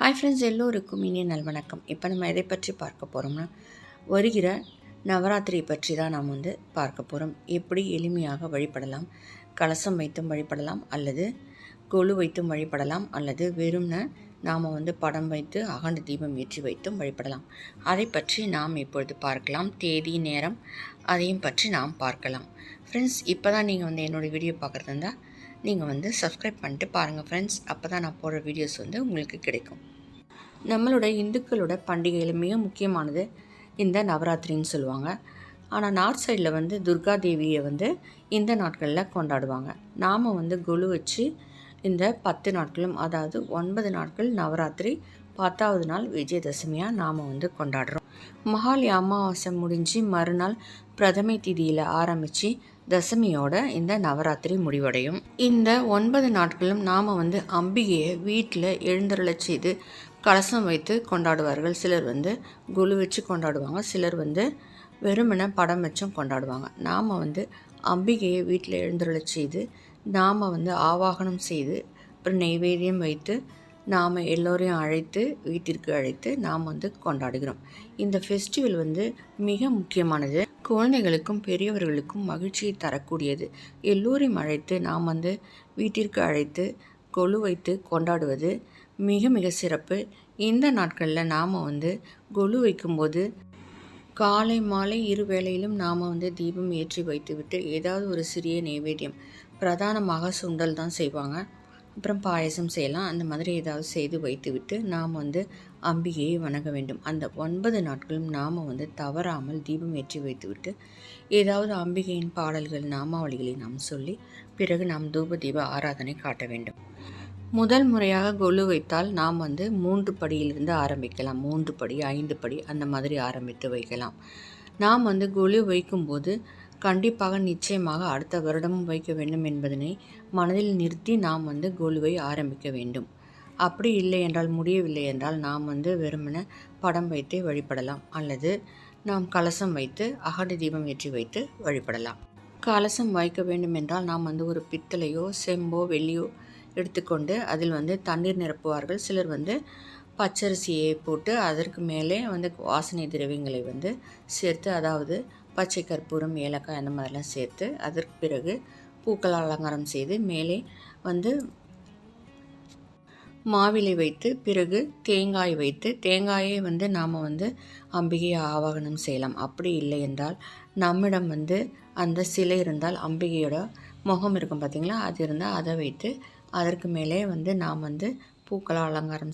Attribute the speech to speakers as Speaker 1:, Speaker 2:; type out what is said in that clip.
Speaker 1: Hi friends எல்லோருக்கும் இனிய நல்வணக்கம். இப்போ நம்ம எதை பற்றி பார்க்க போகிறோம்னா வருகிற நவராத்திரி பற்றி தான் நாம் வந்து பார்க்க போகிறோம் எப்படி எளிமையாக வழிபடலாம்? கலசம் வைத்தும் வழிபடலாம் அல்லது கொழு வைத்தும் வழிபடலாம் அல்லது வெறும்ன நாம் வந்து படம் வைத்து அகண்ட தீபம் ஏற்றி வைத்தும் வழிபடலாம். அதை பற்றி நாம் இப்பொழுது பார்க்கலாம். தேதி நேரம் அதையும் பற்றி நாம் பார்க்கலாம். ஃப்ரெண்ட்ஸ் இப்போ தான் நீங்கள் வந்து என்னோடய வீடியோ பார்க்குறது இருந்தால் நீங்கள் வந்து சப்ஸ்கிரைப் பண்ணிட்டு பாருங்கள் ஃப்ரெண்ட்ஸ் அப்போ தான் நான் போடுற வீடியோஸ் வந்து உங்களுக்கு கிடைக்கும். நம்மளோட இந்துக்களோட பண்டிகையில் மிக முக்கியமானது இந்த நவராத்திரின்னு சொல்லுவாங்க. ஆனால் நார்த் சைடில் வந்து துர்கா தேவியை வந்து இந்த நாட்களில் கொண்டாடுவாங்க. நாம் வந்து குழு வச்சு இந்த பத்து நாட்களும் அதாவது ஒன்பது நாட்கள் நவராத்திரி பத்தாவது நாள் விஜயதசமியாக நாம் வந்து கொண்டாடுறோம். மகாலி அமாவாசை முடிஞ்சு மறுநாள் பிரதமை திதியில் ஆரம்பித்து தசமியோட இந்த நவராத்திரி முடிவடையும். இந்த ஒன்பது நாட்களும் நாம் வந்து அம்பிகையை வீட்டில் எழுந்தருளச் செய்து கலசம் வைத்து கொண்டாடுவார்கள். சிலர் வந்து குழு வச்சு கொண்டாடுவாங்க. சிலர் வந்து வெறுமனை படம் வச்சும் கொண்டாடுவாங்க. நாம் வந்து அம்பிகையை வீட்டில் எழுந்தருளச் செய்து நாம் வந்து ஆவாகனம் செய்து அப்புறம் நெய்வேதியம் வைத்து நாம் எல்லோரையும் அழைத்து வீட்டிற்கு அழைத்து நாம் வந்து கொண்டாடுகிறோம். இந்த ஃபெஸ்டிவல் வந்து மிக முக்கியமானது. குழந்தைகளுக்கும் பெரியவர்களுக்கும் மகிழ்ச்சியை தரக்கூடியது. எல்லோரையும் அழைத்து நாம் வந்து வீட்டிற்கு அழைத்து கொலு வைத்து கொண்டாடுவது மிக மிக சிறப்பு. இந்த நாட்களில் நாம் வந்து கொலு வைக்கும்போது காலை மாலை இரு வேளையிலும் நாம் வந்து தீபம் ஏற்றி வைத்துவிட்டு ஏதாவது ஒரு சிறிய நைவேத்தியம் பிரதானமாக சுண்டல் தான் செய்வாங்க. அப்புறம் பாயசம் செய்யலாம். அந்த மாதிரி ஏதாவது செய்து வைத்துவிட்டு நாம் வந்து அம்பிகையை வணங்க வேண்டும். அந்த ஒன்பது நாட்களும் நாம் வந்து தவறாமல் தீபம் ஏற்றி வைத்துவிட்டு ஏதாவது அம்பிகையின் பாடல்கள் நாமாவளிகளை நாம் சொல்லி பிறகு நாம் தூப தீப ஆராதனை காட்ட வேண்டும். முதல் முறையாக கொலு வைத்தால் நாம் வந்து மூன்று படியிலிருந்து ஆரம்பிக்கலாம். மூன்று படி ஐந்து படி அந்த மாதிரி ஆரம்பித்து வைக்கலாம். நாம் வந்து கொலு வைக்கும்போது கண்டிப்பாக நிச்சயமாக அடுத்த வருடமும் வைக்க வேண்டும் என்பதனை மனதில் நிறுத்தி நாம் வந்து கோலுவை ஆரம்பிக்க வேண்டும். அப்படி இல்லை என்றால் முடியவில்லை என்றால் நாம் வந்து வெறுமன படம் வைத்து வழிபடலாம். அல்லது நாம் கலசம் வைத்து அகண்ட தீபம் ஏற்றி வைத்து வழிபடலாம். கலசம் வைக்க வேண்டும் என்றால் நாம் வந்து ஒரு பித்தளையோ செம்போ வெள்ளியோ எடுத்துக்கொண்டு அதில் வந்து தண்ணீர் நிரப்புவார்கள். சிலர் வந்து பச்சரிசியை போட்டு அதற்கு மேலே வந்து வாசனை திரவியங்களை வந்து சேர்த்து அதாவது பச்சை கற்பூரம் ஏலக்காய் அந்த மாதிரிலாம் சேர்த்து அதற்கு பிறகு பூக்கள் அலங்காரம் செய்து மேலே வந்து மாவிலை வைத்து பிறகு தேங்காய் வைத்து தேங்காயை வந்து நாம் வந்து அம்பிகையை ஆவாகனம் செய்யலாம். அப்படி இல்லை என்றால் நம்மிடம் வந்து அந்த சிலை இருந்தால் அம்பிகையோட முகம் இருக்கும் பார்த்திங்களா அது இருந்தால் அதை வைத்து அதற்கு மேலே வந்து நாம் வந்து பூக்களை அலங்காரம்